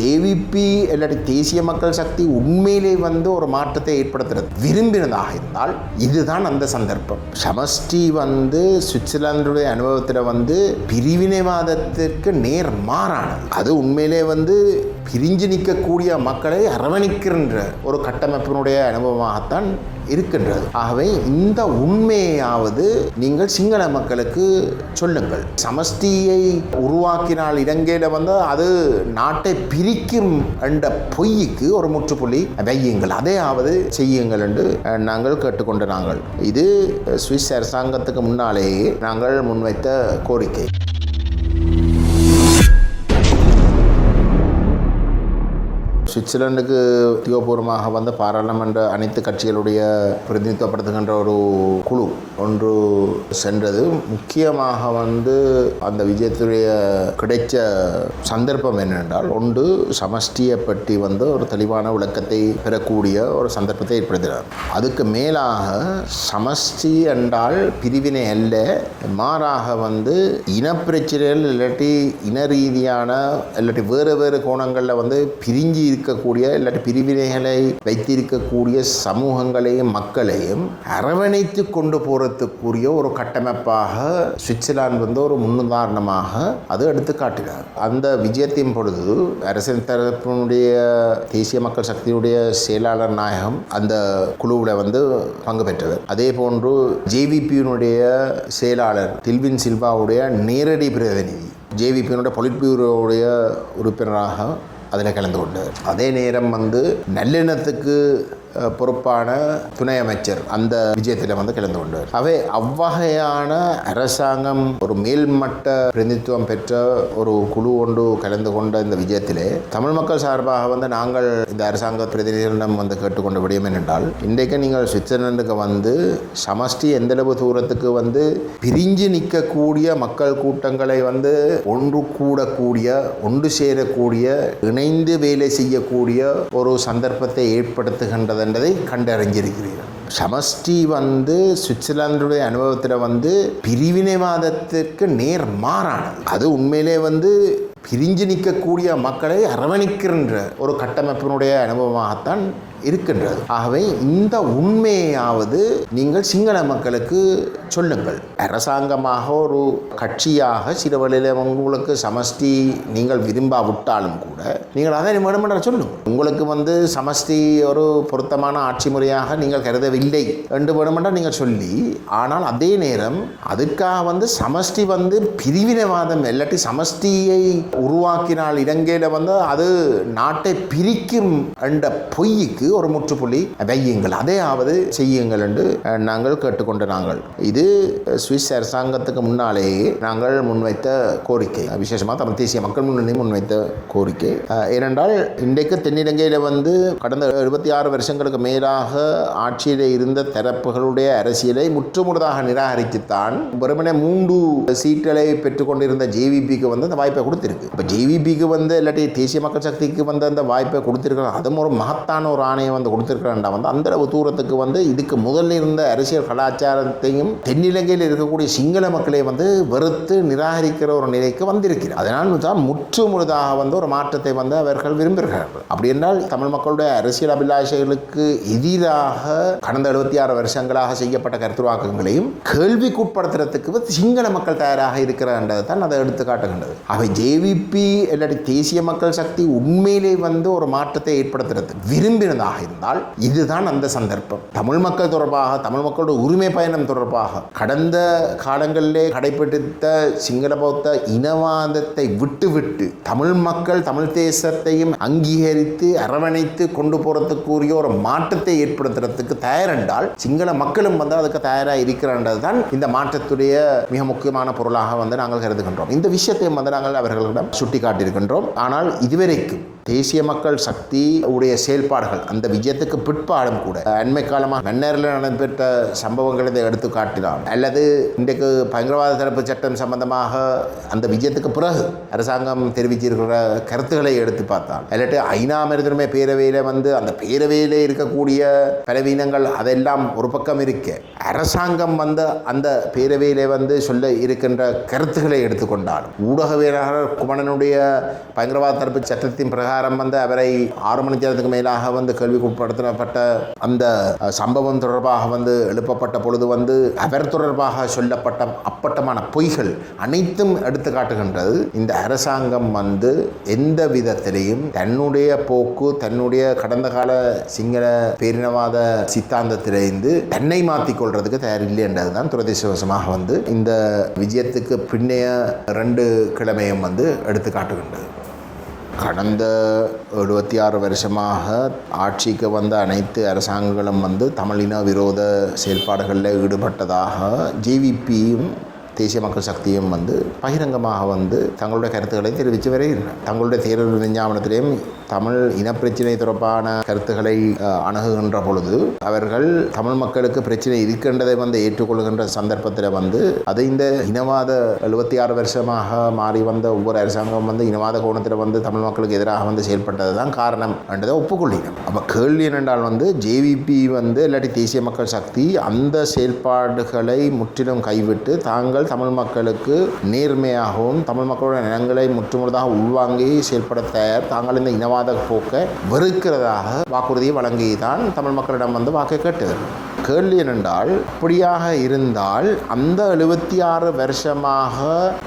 JVP இல்லாட்டி தேசிய மக்கள் சக்தி உண்மையிலே வந்து ஒரு மாற்றத்தை ஏற்படுத்துறது. விரும்பினதாக இருந்தால் இதுதான் அந்த சந்தர்ப்பம். சமஷ்டி வந்து சுவிட்சர்லாந்துடைய அனுபவத்தில் வந்து பிரிவினைவாதத்திற்கு நேர் மாறானது. அது உண்மையிலே வந்து பிரிஞ்சு நிற்கக்கூடிய மக்களை அரவணைக்கின்ற ஒரு கட்டமைப்பினுடைய அனுபவமாகத்தான் இருக்கின்றது. ஆகவே இந்த உண்மையாவது நீங்கள் சிங்கள மக்களுக்கு சொல்லுங்கள். சமஷ்டியை உருவாக்கினால் இலங்கையில் வந்து அது நாட்டை பிரிக்கும் என்ற பொய்க்கு ஒரு முற்றுப்புள்ளி வையுங்கள். அதையாவது செய்யுங்கள் என்று நாங்கள் கேட்டுக்கொண்டு நாங்கள். இது சுவிஸ் அரசாங்கத்துக்கு முன்னாலேயே நாங்கள் முன்வைத்த கோரிக்கை. சுவிட்சர்லாந்துக்கு உத்தியோகபூர்வமாக வந்த பாராளுமன்ற அனைத்து கட்சிகளுடைய பிரதிநிதித்துவப்படுத்துகின்ற ஒரு குழு ஒன்று சென்றது. முக்கியமாக வந்து அந்த விஜயத்துடைய கிடைச்ச சந்தர்ப்பம் என்னென்றால் ஒன்று சமஷ்டியை பற்றி வந்து ஒரு தெளிவான விளக்கத்தை பெறக்கூடிய ஒரு சந்தர்ப்பத்தை ஏற்படுத்தினார். அதுக்கு மேலாக சமஷ்டி என்றால் பிரிவினை அல்ல மாறாக வந்து இனப்பிரச்சனைகள் இல்லாட்டி இன ரீதியான இல்லாட்டி வேறு வேறு கோணங்களில் வந்து பிரிஞ்சு இருக்கக்கூடிய இல்லாட்டி பிரிவினைகளை வைத்திருக்கக்கூடிய சமூகங்களையும் மக்களையும் அரவணைத்து கொண்டு போகிறதுக்குரிய ஒரு கட்டமைப்பாக சுவிட்சர்லாந்து வந்து ஒரு முன்னுதாரணமாக அது எடுத்து காட்டினார். அந்த விஜயத்தின் பொழுது அரசின் தரப்பினுடைய தேசிய மக்கள் சக்தியுடைய செயலாளர் நாயகம் அந்த குழுவில் வந்து பங்கு பெற்றவர் அதே போன்று ஜேவிபியினுடைய செயலாளர் தில்வின் சில்வாவுடைய நேரடி பிரதிநிதி ஜேவிபியினுடைய பொலிட் பியூரோவுடைய உறுப்பினராக அதில் கலந்து கொண்டு. அதே நேரம் வந்து நல்லெண்ணத்துக்கு பொறுப்பான துணை அமைச்சர் அந்த விஜயத்தில் வந்து கலந்து கொண்டார். அவை அவ்வகையான அரசாங்கம் ஒரு மேல்மட்ட பிரதிநிதித்துவம் பெற்ற ஒரு குழு ஒன்று கலந்து கொண்ட இந்த விஜயத்திலே தமிழ் மக்கள் சார்பாக வந்து நாங்கள் இந்த அரசாங்க பிரதிநிதிகளிடம் வந்து கேட்டுக்கொண்ட விடயம் என்னென்றால் இன்றைக்கு நீங்கள் சுவிட்சர்லாந்துக்கு வந்து சமஷ்டி எந்தளவு தூரத்துக்கு வந்து பிரிஞ்சு நிற்கக்கூடிய மக்கள் கூட்டங்களை வந்து ஒன்று கூடக்கூடிய ஒன்று சேரக்கூடிய இணைந்து வேலை செய்யக்கூடிய ஒரு சந்தர்ப்பத்தை ஏற்படுத்துகின்றது என்பதை கண்டறிஞ்சிருக்கிறீர்கள். சமஷ்டி வந்து சுவிட்சர்லாந்துடைய அனுபவத்தில் வந்து பிரிவினைவாதத்திற்கு நேர் மாறானது. அது உண்மையிலே வந்து பிரிஞ்சு நிற்கக்கூடிய மக்களை அரவணைக்கின்ற ஒரு கட்டமைப்பினுடைய அனுபவமாகத்தான் இருக்கின்றது. ஆகவே இந்த உண்மையாவது நீங்கள் சிங்கள மக்களுக்கு சொல்லுங்கள். அரசாங்கமாக ஒரு கட்சியாக சில வழியில் உங்களுக்கு சமஷ்டி நீங்கள் விரும்பாவிட்டாலும் கூட நீங்கள் அதை வேணுமென்ற சொல்லுங்கள். உங்களுக்கு வந்து சமஷ்டி ஒரு பொருத்தமான ஆட்சி முறையாக நீங்கள் கருதவில்லை என்று வேணுமென்றால் நீங்கள் சொல்லி ஆனால் அதே நேரம் அதுக்காக வந்து சமஷ்டி வந்து பிரிவினைவாதம் இல்லாட்டி சமஷ்டியை உருவாக்கினால் இலங்கையில் வந்து அது நாட்டை பிரிக்கும் என்ற பொய்க்கு ஒரு முற்றுப்புள்ளி. வையுங்கள். அதையாவது செய்யுங்கள் என்று நாங்கள் கேட்டுக்கொண்ட நாங்கள். இது சுவிஸ் அரசாங்கத்துக்கு முன்னாலேயே நாங்கள் முன்வைத்த கோரிக்கை. விசேஷமாக தமிழ் தேசிய மக்கள் முன்னணி முன்வைத்த கோரிக்கை. ஏனென்றால் இன்றைக்கு தென்னிலங்கையில் வந்து கடந்த எழுபத்தி ஆறு வருஷங்களுக்கு மேலாக ஆட்சியில் இருந்த தரப்புகளுடைய அரசியலை முற்றுமுழுதாக நிராகரித்துத்தான் வெறுமனே மூன்று சீட்டுகளை பெற்றுக்கொண்டிருந்த ஜேவிபிக்கு வந்து அந்த வாய்ப்பை கொடுத்திருக்கு. இப்போ ஜேவிபிக்கு வந்து இல்லாட்டி தேசிய மக்கள் சக்திக்கு வந்து அந்த வாய்ப்பை கொடுத்திருக்கிறாங்க. அதுவும் ஒரு மகத்தான ஒரு ஆணை ஆணையம் வந்து கொடுத்திருக்கிறேன்டா. வந்து அந்தளவு தூரத்துக்கு வந்து இதுக்கு முதல்ல இருந்த அரசியல் கலாச்சாரத்தையும் தென்னிலங்கையில் இருக்கக்கூடிய சிங்கள மக்களை வந்து வெறுத்து நிராகரிக்கிற ஒரு நிலைக்கு வந்திருக்கிறார். அதனால் தான் முற்று முழுதாக வந்து ஒரு மாற்றத்தை வந்து அவர்கள் விரும்புகிறார்கள். அப்படி என்றால் தமிழ் மக்களுடைய அரசியல் அபிலாஷைகளுக்கு எதிராக கடந்த எழுபத்தி ஆறு வருஷங்களாக செய்யப்பட்ட கருத்துருவாக்கங்களையும் கேள்விக்குட்படுத்துறதுக்கு சிங்கள மக்கள் தயாராக இருக்கிறன்றதை தான் அதை எடுத்து காட்டுகின்றது. அவை ஜேவிபி இல்லாட்டி தேசிய மக்கள் சக்தி உண்மையிலே வந்து ஒரு மாற்றத்தை ஏற்படுத்துறது. விரும்பினதாக இருந்தால் இதுதான் அந்த சந்தர்ப்பம். தமிழ் மக்கள் தொடர்பாக தமிழ் மக்களோட உரிமை பயணம் தொடர்பாக கடந்த காலங்களிலே கடைபிடித்த சிங்கள பௌத்த இனவாதத்தை விட்டுவிட்டு தமிழ் மக்கள் தமிழ் தேசத்தையும் அங்கீகரித்து அரவணைத்து கொண்டு போகிறதுக்குரிய ஒரு மாற்றத்தை ஏற்படுத்துறதுக்கு தயார் என்றால் சிங்கள மக்களும் வந்து அதுக்கு தயாராக இருக்கிறன்றது தான் இந்த மாற்றத்துடைய மிக முக்கியமான பொருளாக வந்து நாங்கள் கருதுகின்றோம். இந்த விஷயத்தையும் வந்து நாங்கள் அவர்களிடம் சுட்டி காட்டியிருக்கின்றோம் ஆனால் இதுவரைக்கும் தேசிய மக்கள் சக்தி உடைய செயல்பாடுகள் அந்த விஜயத்துக்கு பிற்பாடும் கூட அண்மை காலமாக மன்னரில் நடைபெற்ற சம்பவங்களை எடுத்து காட்டினால் அல்லது இன்றைக்கு பயங்கரவாத தடுப்பு சட்டம் சம்பந்தமாக அந்த விஜயத்துக்கு பிறகு அரசாங்கம் தெரிவிச்சிருக்கிற கருத்துக்களை எடுத்து பார்த்தால் இல்லாட்டி ஐநா மருந்துரிமை பேரவையில் வந்து அந்த பேரவையில் இருக்கக்கூடிய பலவீனங்கள் அதெல்லாம் ஒரு பக்கம் இருக்க அரசாங்கம் வந்து அந்த பேரவையில் வந்து சொல்ல இருக்கின்ற கருத்துக்களை எடுத்துக்கொண்டாலும் ஊடகவியலாளர் குமணனுடைய பயங்கரவாத தடுப்பு சட்டத்தின் பிரகாரம் பிரகாரம் வந்து அவரை ஆறு மணி நேரத்துக்கு மேலாக வந்து கேள்விக்குட்படுத்தப்பட்ட அந்த சம்பவம் தொடர்பாக வந்து எழுப்பப்பட்ட பொழுது வந்து அவர் தொடர்பாக சொல்லப்பட்ட அப்பட்டமான பொய்கள் அனைத்தும் எடுத்து காட்டுகின்றது. இந்த அரசாங்கம் வந்து எந்த விதத்திலையும் தன்னுடைய போக்கு தன்னுடைய கடந்த கால சிங்கள பேரினவாத சித்தாந்தத்திலிருந்து தன்னை மாற்றிக் கொள்றதுக்கு தயாரில்லை என்றதுதான் துரதிருஷ்டவசமாக வந்து இந்த விஜயத்துக்கு பின்னைய ரெண்டு கிழமையும் வந்து எடுத்து காட்டுகின்றது. கடந்த எழுபத்தி ஆறு வருஷமாக ஆட்சிக்கு வந்த அனைத்து அரசாங்கங்களும் வந்து தமிழின விரோத செயல்பாடுகளில் ஈடுபட்டதாக ஜேவிபியும் தேசிய மக்கள் சக்தியும் வந்து பகிரங்கமாக வந்து தங்களுடைய கருத்துக்களை தெரிவித்து வருகின்றனர் தங்களுடைய தேர்தல் விஞ்ஞாபனத்திலேயும் தமிழ் இனப்பிரச்சினை தொடர்பான கருத்துக்களை அணுகுகின்ற பொழுது அவர்கள் தமிழ் மக்களுக்கு பிரச்சனை இருக்கின்றதை வந்து ஏற்றுக்கொள்கின்ற சந்தர்ப்பத்தில் வந்து அது இந்த இனவாத எழுபத்தி ஆறு வருஷமாக மாறி வந்த ஒவ்வொரு அரசாங்கம் வந்து இனவாத கோணத்தில் வந்து தமிழ் மக்களுக்கு எதிராக வந்து செயல்பட்டது தான் காரணம் என்றதை ஒப்புக்கொள்ளினோம் அப்போ கேள்வி என்னென்றால் வந்து ஜேவிபி வந்து இல்லாட்டி தேசிய மக்கள் சக்தி அந்த செயல்பாடுகளை முற்றிலும் கைவிட்டு தாங்கள் தமிழ் மக்களுக்கு நேர்மையாகவும் தமிழ் மக்களுடைய நிலங்களை முற்றுமுழுதாக உள்வாங்கி செயல்பட தயார் தாங்கள் இந்த இனவாத போக்கை வெறுக்கிறதாக வாக்குறுதியை வழங்கிதான் தமிழ் மக்களிடம் வந்து வாக்கை கேட்டது. கேள்வி என்னென்றால் அப்படியாக இருந்தால் அந்த எழுபத்தி ஆறு வருஷமாக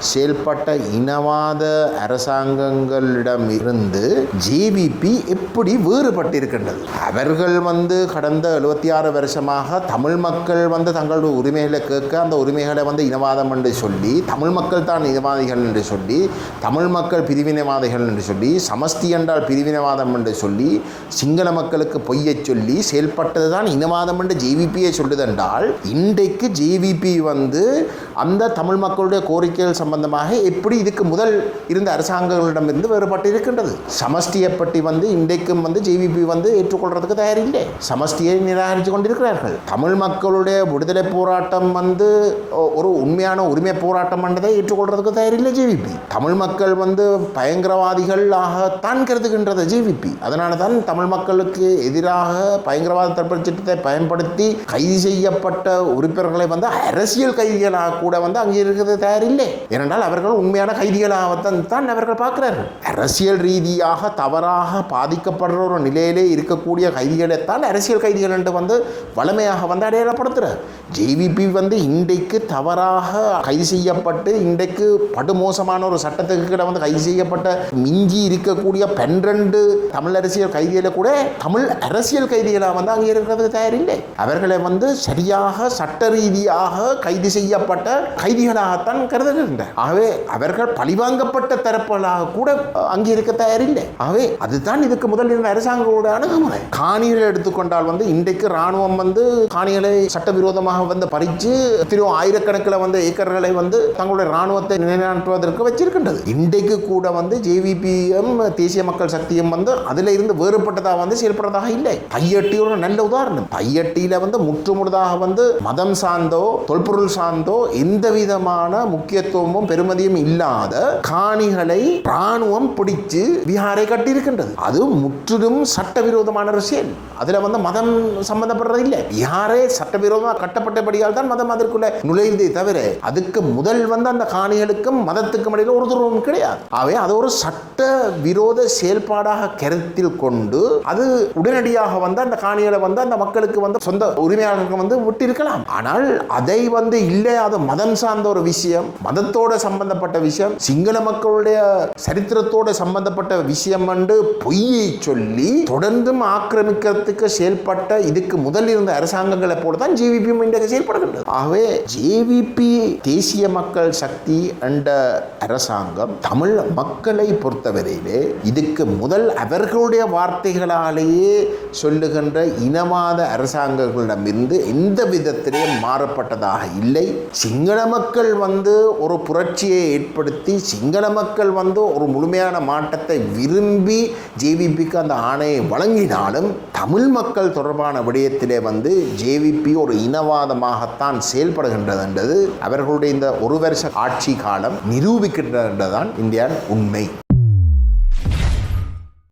செயல்பட்ட இனவாத அரசாங்கங்களிடம் இருந்து ஜேவிபி எப்படி வேறுபட்டிருக்கின்றது? அவர்கள் வந்து கடந்த எழுபத்தி ஆறு வருஷமாக தமிழ் மக்கள் வந்து தங்களுடைய உரிமைகளை கேட்க அந்த உரிமைகளை வந்து இனவாதம் என்று சொல்லி தமிழ் மக்கள் தான் இனவாதிகள் என்று சொல்லி தமிழ் மக்கள் பிரிவினைவாதிகள் என்று சொல்லி சமஸ்தி என்றால் பிரிவினைவாதம் என்று சொல்லி சிங்கள மக்களுக்கு பொய்யச் சொல்லி செயல்பட்டது தான் இனவாதம் என்று ஜேவி ஜேவிபியை சொல்லுதென்றால் இன்றைக்கு ஜேவிபி வந்து அந்த தமிழ் மக்களுடைய கோரிக்கைகள் சம்பந்தமாக எப்படி இதுக்கு முதல் இருந்த அரசாங்கங்களிடமிருந்து வேறுபட்டு இருக்கின்றது? சமஷ்டியை பற்றி வந்து இன்றைக்கும் வந்து ஜேவிபி வந்து ஏற்றுக்கொள்றதுக்கு தயாரில்லை. சமஷ்டியை நிராகரித்து கொண்டிருக்கிறார்கள். தமிழ் மக்களுடைய விடுதலை போராட்டம் வந்து ஒரு உண்மையான உரிமை போராட்டம் என்றதை ஏற்றுக்கொள்றதுக்கு தயாரில்லை ஜேவிபி தமிழ் மக்கள் வந்து பயங்கரவாதிகளாகத்தான் கருதுகின்றது ஜேவிபி அதனால தான் தமிழ் மக்களுக்கு எதிராக பயங்கரவாத தடுப்பு சட்டத்தை பயன்படுத்தி கைது செய்யப்பட்ட உறுப்பினர்களை வந்து அரசியல் கைதிகளாக கூட வந்து அங்கே இருக்கிறது தயாரில்லை. ஏனென்றால் அவர்கள் உண்மையான கைதிகளாகத்தான் தான் அவர்கள் பார்க்கிறார்கள். அரசியல் ரீதியாக தவறாக பாதிக்கப்படுற ஒரு நிலையிலே இருக்கக்கூடிய கைதிகளைத்தான் அரசியல் கைதிகள் என்று வந்து வலிமையாக வந்து அடையாளப்படுத்துகிறார். ஜேவிபி வந்து இன்றைக்கு தவறாக கைது செய்யப்பட்டு இன்றைக்கு படுமோசமான ஒரு சட்டத்துக்கு கீழே வந்து கைது செய்யப்பட்ட மிஞ்சி இருக்கக்கூடிய பன்னிரண்டு தமிழ் அரசியல் கைதிகளை கூட தமிழ் அரசியல் கைதிகளாக வந்து அங்கே இருக்கிறது தயாரில்லை. அவர்கள் வந்து சரியாக சட்ட ரீதியாக கைது செய்யப்பட்ட கைதிகளாகத்தான் கருதுகின்றனர் ஆகவே அவர்கள் பழிவாங்கப்பட்ட தரப்புகளாக கூட அங்கே இருக்க தயாரில்லை. ஆகவே அதுதான் இதுக்கு முதல் இருந்த அரசாங்கங்களோட அணுகுமுறை. காணிகளை எடுத்துக்கொண்டால் வந்து இன்றைக்கு ராணுவம் வந்து காணிகளை சட்டவிரோதமாக வந்து பறித்து திரும்ப ஆயிரக்கணக்கில் வந்து ஏக்கர்களை வந்து தங்களுடைய ராணுவத்தை நிலைநாட்டுவதற்கு வச்சிருக்கின்றது. இன்றைக்கு கூட வந்து ஜேவிபிஎம் தேசிய மக்கள் சக்தியும் வந்து அதில் இருந்து வேறுபட்டதாக வந்து செயல்படுறதாக இல்லை. தையட்டி ஒரு நல்ல உதாரணம். தையட்டியில வந்து முற்றுமுழுதாக வந்து மதம் சார்ந்தோ தொல்பொருள் சார்ந்தோ எந்த விதமான முக்கியத்துவமும் பெருமதியும் இல்லாத காணிகளை ராணுவம் பிடிச்சு விஹாரை கட்டியிருக்கின்றது. அது முற்றிலும் சட்டவிரோதமான ஒரு செயல். அதுல வந்து மதம் சம்பந்தப்படுறது இல்லை. விஹாரே சட்டவிரோதமாக கட்டப்பட்டபடியால் தான் மதம் அதற்குள்ள நுழைந்தே தவிர அதுக்கு முதல் வந்து அந்த காணிகளுக்கும் மதத்துக்கும் இடையில் ஒரு துருவம் கிடையாது. ஆகவே அது ஒரு சட்ட விரோத செயல்பாடாக கருத்தில் கொண்டு அது உடனடியாக வந்து அந்த காணிகளை வந்து அந்த மக்களுக்கு வந்து சொந்த உரிமையாளர்கள் வந்து விட்டிருக்கலாம். ஆனால் அதை வந்து இல்லை அது மதம் சார்ந்த ஒரு விஷயம் மதத்தோட சம்பந்தப்பட்ட விஷயம் சிங்கள மக்களுடைய சரித்திரத்தோட சம்பந்தப்பட்ட விஷயம் என்று பொய்யை சொல்லி தொடர்ந்தும் ஆக்கிரமிக்கிறதுக்கு செயல்பட்ட இதுக்கு முதல் இருந்த அரசாங்கங்களை போல தான் ஜேவிபியும் இன்றைக்கு செயல்படுகின்றது. ஆகவே ஜேவிபி தேசிய மக்கள் சக்தி என்ற அரசாங்கம் தமிழ் மக்களை பொறுத்தவரையிலே இதுக்கு முதல் அவர்களுடைய வார்த்தைகளாலேயே சொல்லுகின்ற இனவாத அரசாங்கங்கள் மக்களிடமிருந்து எந்த விதத்திலேயும் மாறப்பட்டதாக இல்லை. சிங்கள மக்கள் வந்து ஒரு புரட்சியை ஏற்படுத்தி சிங்கள மக்கள் வந்து ஒரு முழுமையான மாற்றத்தை விரும்பி ஜேவிபிக்கு அந்த ஆணையை வழங்கினாலும் தமிழ் மக்கள் தொடர்பான விடயத்திலே வந்து ஜேவிபி ஒரு இனவாதமாகத்தான் செயல்படுகின்றது என்றது அவர்களுடைய இந்த ஒரு வருஷ ஆட்சி காலம் நிரூபிக்கின்றதுதான் இந்தியான் உண்மை.